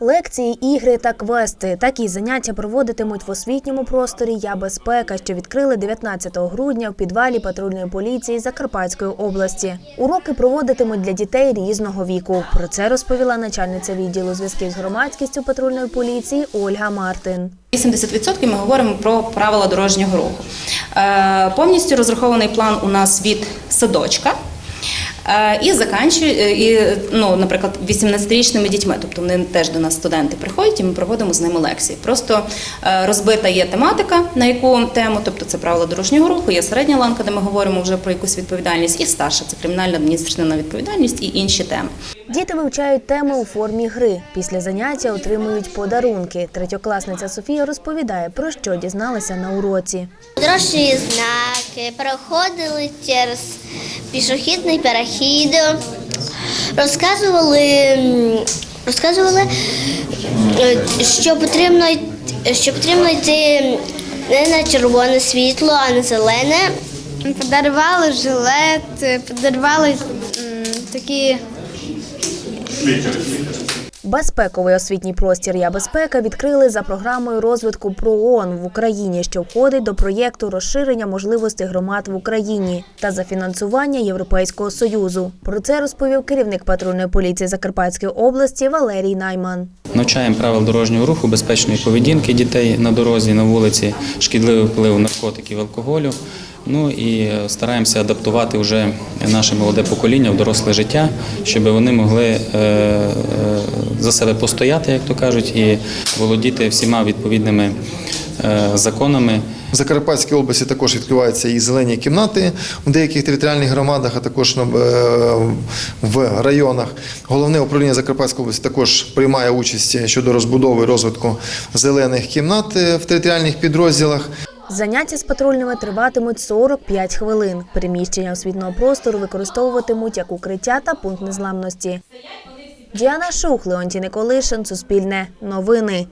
Лекції, ігри та квести. Такі заняття проводитимуть в освітньому просторі Я безпека, що відкрили 19 грудня в підвалі патрульної поліції Закарпатської області. Уроки проводитимуть для дітей різного віку. Про це розповіла начальниця відділу зв'язків з громадськістю патрульної поліції Ольга Мартин. 80% ми говоримо про правила дорожнього руху. Е, Повністю розрахований план у нас від садочка. Е, І заканчує, е, ну, наприклад, 18-річними дітьми, тобто вони теж до нас студенти приходять, і ми проводимо з ними лекції. Просто е, розбита є тематика, на яку тему, тобто це правила дорожнього руху, є середня ланка, де ми говоримо вже про якусь відповідальність, і старша це кримінальна адміністративна відповідальність і інші теми. Діти вивчають теми у формі гри. Після заняття отримують подарунки. Третьокласниця Софія розповідає, про що дізналася на уроці. Дорожні знаки, проходили через пішохідний перехід, розказували, розказували, е, що потрібно, що потрібно йти не на червоне світло, а на зелене. Подарували жилет, подарували Безпековий освітній простір Я безпека відкрили за програмою розвитку ПРООН в Україні, що входить до проєкту розширення можливостей громад в Україні та за фінансування Європейського союзу. Про це розповів керівник патрульної поліції Закарпатської області Валерій Найман. Навчаємо правил дорожнього руху, безпечної поведінки дітей на дорозі, на вулиці, шкідливий вплив наркотиків, алкоголю. Ну і стараємося адаптувати вже наше молоде покоління в доросле життя, щоб вони могли е, е, за себе постояти, як то кажуть, і володіти всіма відповідними е, законами. В Закарпатській області також відкриваються і зелені кімнати у деяких територіальних громадах, а також е, в районах. Головне управління Закарпатської області також приймає участь щодо розбудови і розвитку зелених кімнат е, в територіальних підрозділах. Заняття з патрульними триватимуть 45 хвилин. Приміщення освітнього простору використовуватимуть як укриття та пункт незламності. Діана Шух, Леонтій Николишин, Суспільне, Новини.